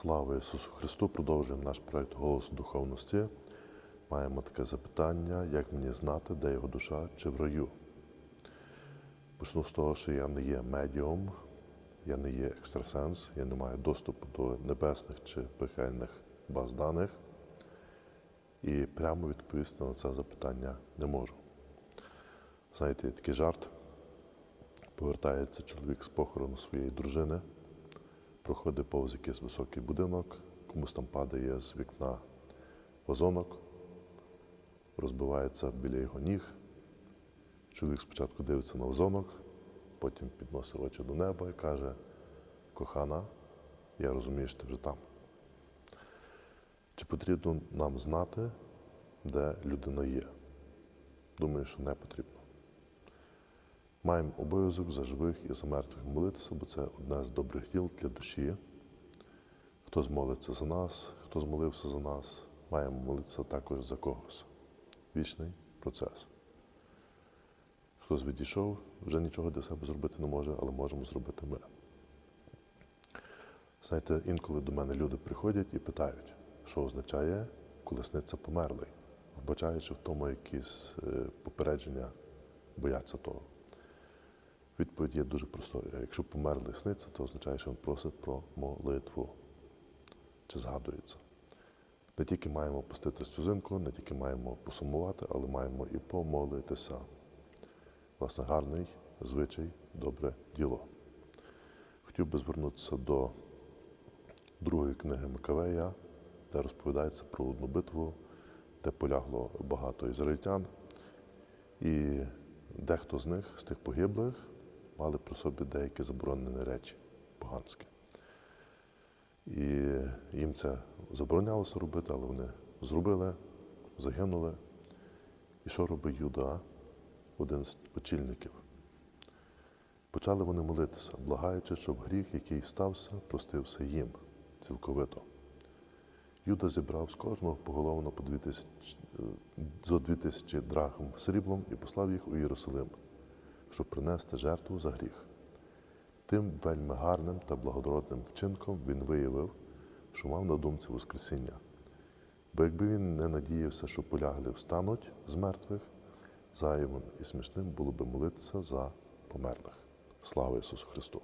Слава Ісусу Христу! Продовжуємо наш проект Голос духовності. Маємо таке запитання, як мені знати, де його душа чи в раю. Почну з того, що я не є медіум, я не є екстрасенс, я не маю доступу до небесних чи пекельних баз даних. І прямо відповісти на це запитання не можу. Знаєте, є такий жарт. Повертається чоловік з похорону своєї дружини, проходить повз якийсь високий будинок, комусь там падає з вікна вазонок, розбивається біля його ніг. Чоловік спочатку дивиться на вазонок, потім підносить очі до неба і каже: Кохана, я розумію, що ти вже там. Чи потрібно нам знати, де людина є? Думаю, що не потрібно. Маємо обов'язок за живих і за мертвих молитися, бо це одне з добрих діл для душі. Хто змолиться за нас, хто змолився за нас, маємо молитися також за когось. Вічний процес. Хтось відійшов, вже нічого для себе зробити не може, але можемо зробити ми. Знаєте, інколи до мене люди приходять і питають, що означає, коли сниться померлий, вбачаючи в тому якісь е, попередження, бояться того. Відповідь є дуже простою. Якщо померлий сниться, то означає, що він просить про молитву чи згадується. Не тільки маємо пустити стюзинку, не тільки маємо посумувати, але маємо і помолитися. Власне, гарний звичай, добре діло. Хотів би звернутися до другої книги Микавея, де розповідається про одну битву, де полягло багато ізраїльтян. І дехто з них, з тих погиблих, мали при собі деякі заборонені речі поганські. І їм це заборонялося робити, але вони зробили, загинули. І що робить Юда, один з очільників? Почали вони молитися, благаючи, щоб гріх, який стався, простився їм цілковито. Юда зібрав з кожного поголовно по дві тисячі, зо дві тисячі драхм сріблом і послав їх у Єрусалим, щоб принести жертву за гріх. Тим вельми гарним та благородним вчинком він виявив, що мав на думці Воскресіння. Бо якби він не надіявся, що полягли встануть з мертвих, зайвим і смішним було би молитися за померлих. Слава Ісусу Христу!